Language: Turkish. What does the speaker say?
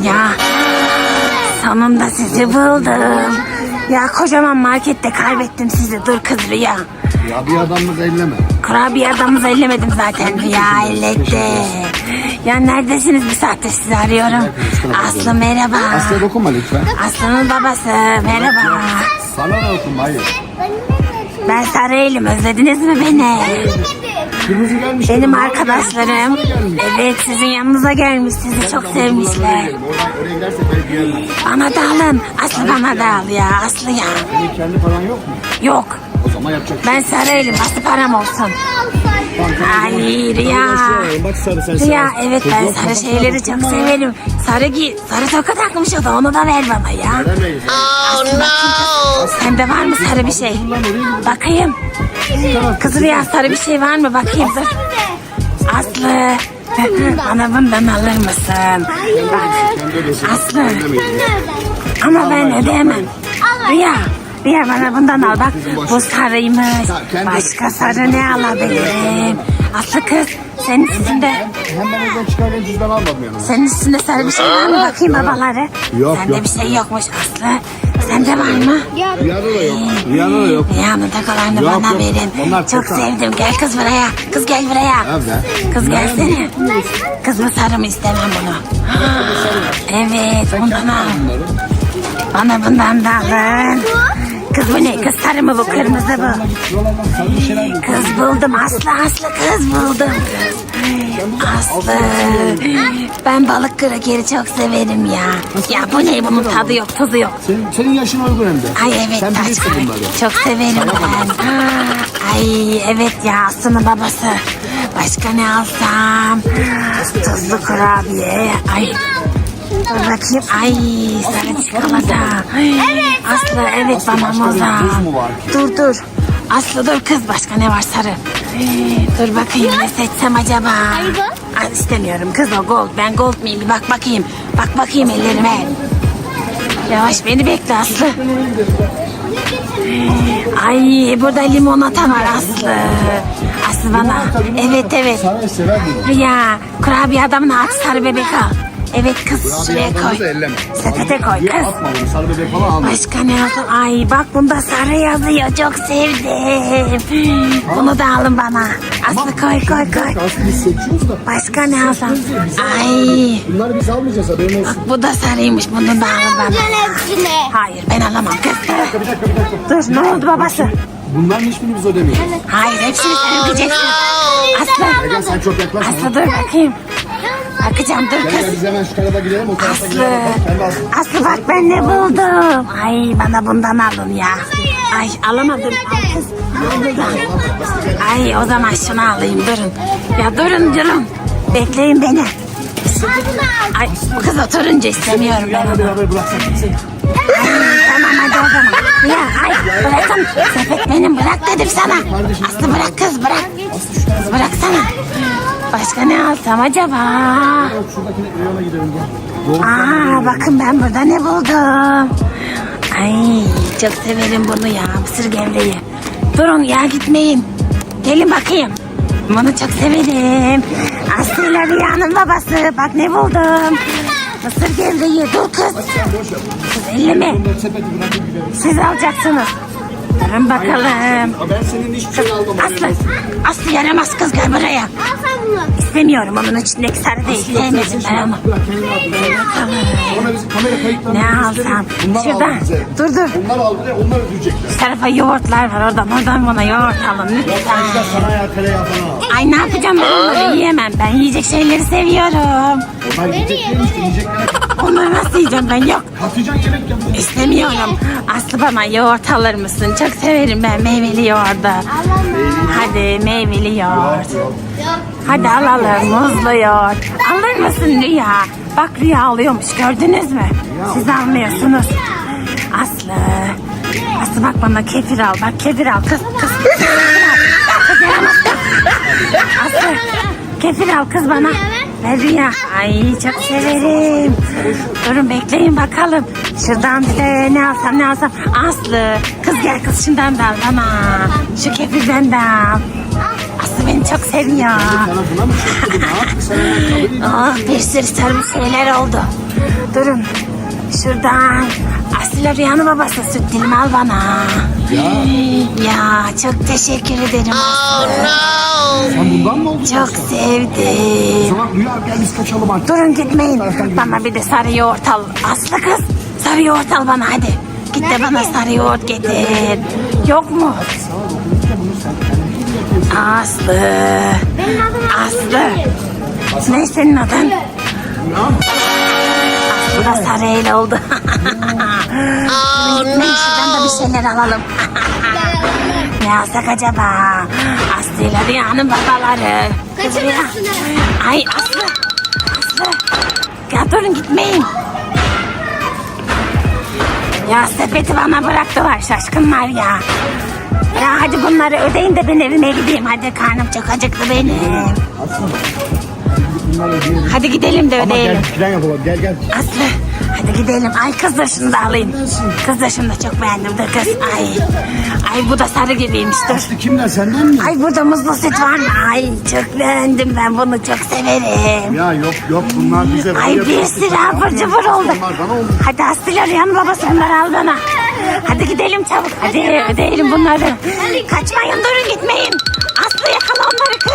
Ya. Sonunda sizi buldum. Ya kocaman markette kaybettim sizi. Dur kız Rüya. Ya bir adamımız elleme. Kurabiye adamımızı ellemedim zaten. Rüya elletti. Ya neredesiniz bir saattir sizi arıyorum. Aslı merhaba. Aslı'ya dokunma lütfen. Aslı'nın babası merhaba. Sana da dokunma hayır. Ben Sarıyelim özlediniz mi beni? Benim arkadaşlarım evet sizin yanınıza gelmiş sizi çok sevmişler. Bana da alın. Aslı bana da al ya Aslı ya. Senin kendi paran yok mu? Yok O zaman yapacak şey. ben Sarıyelim Aslı param olsun. Ay Rüya. Bak sarı sen Rüya sarı. evet ben sarı şeyleri çok severim. Sarı giy, sarı toka takmış o da onu da ver bana ya. Veremeyiz. Sende var mı sarı bir şey? Bakayım. Kız Rüya sarı bir şey var mı? Bakayım dur. Aslı. Bana bundan alır mısın? Bak. Aslı. Ama ben ödeyemem. Rüya. Rüya bana bundan al bak. Bu sarıymış. Başka sarı ne alabilirim? Aslı kız. Senin üstünde, Hemen oradan çıkarken cüzdan almadım yanıma. senin üstünde sarı bir şey var mı? Bakayım babaları. Yok, Sende yok. bir şey yokmuş Aslı. Sende var mı? Rüyada da yok. Rüyada da yok. Rüyanın takılarını Yok, bana yok. verin. Onlar Çok takar. sevdim. Gel kız buraya. Kız gel buraya. Nerede? Kız gelsene. Kız mı sarı mı istemem bunu. Evet bundan al. Bana bundan da alın. Kız bu ne? Kız sarı mı bu? Kırmızı bu. Kız buldum Aslı Aslı kız buldum. Aslı. Ben balık krakeri çok severim ya. Ya bu ne bunun tadı yok tuzu yok. Senin, senin yaşına uygun hem de. Ay evet Sen taş bilirsin bunları. Çok severim ben. Ha, Ay evet ya Aslı'nın babası. Başka ne alsam? Tuzlu kurabiye. Ay Dur bakayım. Ay sarı çikolata. Evet. Aslı evet bana moza. Dur dur. Aslı dur kız başka ne var sarı? Dur bakayım ne seçsem acaba? Ay, istemiyorum kız o gold. Ben gold miyim? Bir bak bakayım. Bak bakayım ellerime. Yavaş beni bekle Aslı. Ay burada limonata var Aslı. Aslı bana. Evet evet. Rüya kurabiye adamına at sarı bebek al. Evet kız şuraya koy. Sepete koy kız. Sarı bebek falan alma. Başka ne olsun? Ay bak bunda sarı yazıyor. Çok sevdim. Bunu da alın bana. Aslı koy koy koy. Aslında biz seçiyoruz da. Başka ne alsam? Ay Bunları biz almayacağız haberin olsun. bak bu da sarıymış. Bunu da alın bana. hepsini. Hayır ben alamam kız. Bir dakika bir dakika. Dur ne oldu babası? Bunların hiçbirini biz ödemiyoruz. Hayır hepsini sen ödeyeceksin. Aslı. Egen sen çok yaklaşma. Aslı dur bakayım. Bakacağım dur Gel gel kız. biz hemen şu tarafa gidelim o tarafa Aslı. gidelim. Bak. Aslı bak ben ne buldum. Ay bana bundan alın ya. Ay alamadım. Kız. al buradan. Ay o zaman şunu alayım durun. Ya durun durun. Bekleyin beni. Ay bu kız oturunca istemiyorum ben onu. beraber bıraksak gitsin. Tamam hadi o zaman. Ya ay bırakın. Sepet benim bırak dedim sana. Aslı bırak kız bırak. Kız bıraksana. Başka ne alsam acaba? Şuradaki. Aa bakın ben burada ne buldum. Ay çok severim bunu ya mısır gevreği. Durun ya gitmeyin. Gelin bakayım. Bunu çok severim. Aslı ile Rüya'nın babası. Bak ne buldum. Mısır gevreği. Dur kız. Kız gidelim. Siz alacaksınız. Durun bakalım. Ben senin hiçbir şey almam. Aslı. Aslı yaramaz kız gel buraya. İstemiyorum onun içindeki sarı değil. Sevmedim ben onu. Sonra bizim kamera kayıtlarını Ne alsam? Şuradan. Dur dur. Bunlar aldı ve onlar ödeyecekler. Bu tarafa yoğurtlar var oradan. Oradan bana yoğurt alın de lütfen. sana ya falan al. Ay ne yapacağım ben onları yiyemem. Ben yiyecek şeyleri seviyorum. Onlar işte yiyecekler. Onları nasıl yiyeceğim ben yok. Patlıcan yemek. İstemiyorum. Aslı bana yoğurt alır mısın? Çok severim ben meyveli yoğurdu. Hadi meyveli yoğurt. Yok. Hadi alalım muzlu yoğurt. Alır mısın Rüya? Bak Rüya alıyormuş gördünüz mü? Siz almıyorsunuz. Aslı. Aslı bak bana kefir al. Bak kefir al kız kız. Kefir al. Aslı kefir al kız bana. Ver Rüya. Ay çok severim. Durun bekleyin bakalım. Şuradan bir de ne alsam ne alsam. Aslı. Kız gel kız şundan da al bana. Şu kefirden de al. Aslı beni çok seviyor. Oh, bir sürü sarı şeyler oldu. Durun. Şuradan. Aslı Rüyanın babası süt dilimi al bana. Ya çok teşekkür ederim mı oldun? Çok yoksa? O sevdim. zaman Rüya gel biz kaçalım artık. Durun gitmeyin. Bana bir de sarı yoğurt al. Aslı kız. Sarı yoğurt al bana hadi. Git de bana sarı yoğurt getir. Yok mu? Aslı. Aslı. Ne senin adın? Bu da sarı el oldu. Gitmeyin şuradan da bir şeyler alalım. Ne alsak acaba? Aslı ile Rüya'nın babaları. Kız Rüya. Ay Aslı. Aslı. Ya durun gitmeyin. Ya sepeti bana bıraktılar şaşkınlar ya. Ya hadi bunları ödeyin de ben evime gideyim. Hadi karnım çok acıktı benim. Aslında. Hadi gidelim de Ama ödeyelim. gel plan yapalım. Gel gel. Aslı hadi gidelim. Ay kız da şunu da alayım. Kız da şunu da çok beğendim de kız. Ay. Ay bu da sarı gibiymiş dur. Aslı kimden senden mi? Ay burada muzlu süt var mı? Ay çok beğendim ben bunu çok severim. Ya yok yok bunlar bize. Ay böyle bir plastik sürü abur cubur oldu. Bunlar bana oldu. Hadi Aslı'yla Rüyan'ın babası bunları al bana. Hadi gidelim çabuk. Hadi ödeyelim bunları. Kaçmayın durun gitmeyin.